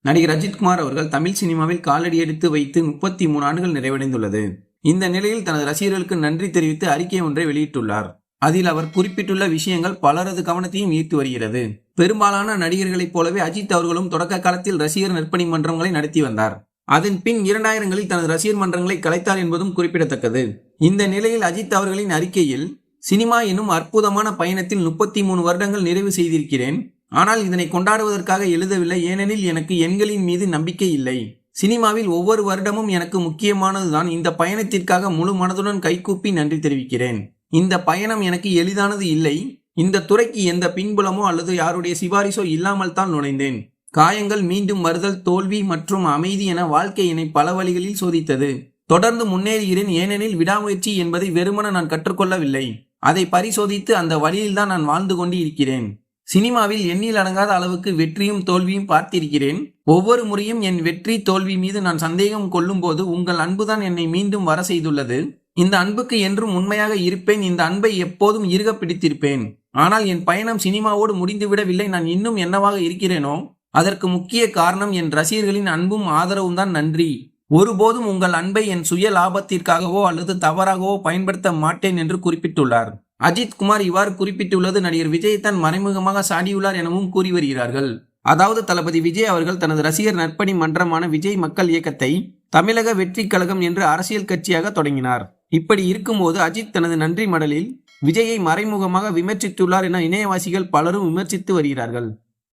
நடிகர் அஜித்குமார் அவர்கள் தமிழ் சினிமாவில் காலடி எடுத்து வைத்து முப்பத்தி மூணு ஆண்டுகள் நிறைவடைந்துள்ளது. இந்த நிலையில் தனது ரசிகர்களுக்கு நன்றி தெரிவித்து அறிக்கை ஒன்றை வெளியிட்டுள்ளார். அதில் அவர் குறிப்பிட்டுள்ள விஷயங்கள் பலரது கவனத்தையும் ஈர்த்து வருகிறது. பெரும்பாலான நடிகர்களைப் போலவே அஜித் அவர்களும் தொடக்க காலத்தில் ரசிகர் நற்பணி மன்றங்களை நடத்தி வந்தார். அதன் பின் இரண்டாயிரங்களில் தனது ரசிகர் மன்றங்களை கலைத்தார் என்பதும் குறிப்பிடத்தக்கது. இந்த நிலையில் அஜித் அவர்களின் அறிக்கையில் சினிமா எனும் அற்புதமான பயணத்தில் முப்பத்தி மூணு வருடங்கள் நிறைவு செய்திருக்கிறேன். ஆனால் இதனை கொண்டாடுவதற்காக எழுதவில்லை. ஏனெனில் எனக்கு எண்களின் மீது நம்பிக்கை இல்லை. சினிமாவில் ஒவ்வொரு வருடமும் எனக்கு முக்கியமானதுதான். இந்த பயணத்திற்காக முழு மனதுடன் கைகூப்பி நன்றி தெரிவிக்கிறேன். இந்த பயணம் எனக்கு எளிதானது இல்லை. இந்த துறைக்கு எந்த பின்புலமோ அல்லது யாருடைய சிபாரிசோ இல்லாமல் தான் நுழைந்தேன். காயங்கள் மீண்டும் வருதல் தோல்வி மற்றும் அமைதி என வாழ்க்கை என்னை பல வழிகளில் சோதித்தது. தொடர்ந்து முன்னேறுகிறேன். ஏனெனில் விடாமுயற்சி என்பதை வெறுமன நான் கற்றுக்கொள்ளவில்லை. அதை பரிசோதித்து அந்த வழியில்தான் நான் வாழ்ந்து கொண்டு இருக்கிறேன். சினிமாவில் எண்ணில் அடங்காத அளவுக்கு வெற்றியும் தோல்வியும் பார்த்திருக்கிறேன். ஒவ்வொரு முறையும் என் வெற்றி தோல்வி மீது நான் சந்தேகம் கொள்ளும்போது உங்கள் அன்புதான் என்னை மீண்டும் வர செய்துள்ளது. இந்த அன்புக்கு என்றும் உண்மையாக இருப்பேன். இந்த அன்பை எப்போதும் இறுக பிடித்திருப்பேன். ஆனால் என் பயணம் சினிமாவோடு முடிந்துவிடவில்லை. நான் இன்னும் என்னவாக இருக்கிறேனோ? அதற்கு முக்கிய காரணம் என் ரசிகர்களின் அன்பும் ஆதரவும் தான் நன்றி. ஒருபோதும் உங்கள் அன்பை என் சுய லாபத்திற்காகவோ அல்லது தவறாகவோ பயன்படுத்த மாட்டேன் என்று குறிப்பிட்டுள்ளார். அஜித் குமார் இவ்வாறு குறிப்பிட்டுள்ளது நடிகர் விஜய் தான் மறைமுகமாக சாடியுள்ளார் எனவும் கூறி வருகிறார்கள். அதாவது தளபதி விஜய் அவர்கள் தனது ரசிகர் நற்பணி மன்றமான விஜய் மக்கள் இயக்கத்தை தமிழக வெற்றி கழகம் என்று அரசியல் கட்சியாக தொடங்கினார். இப்படி இருக்கும்போது அஜித் தனது நன்றி மடலில் விஜயை மறைமுகமாக விமர்சித்துள்ளார் என இணையவாசிகள் பலரும் விமர்சித்து வருகிறார்கள்.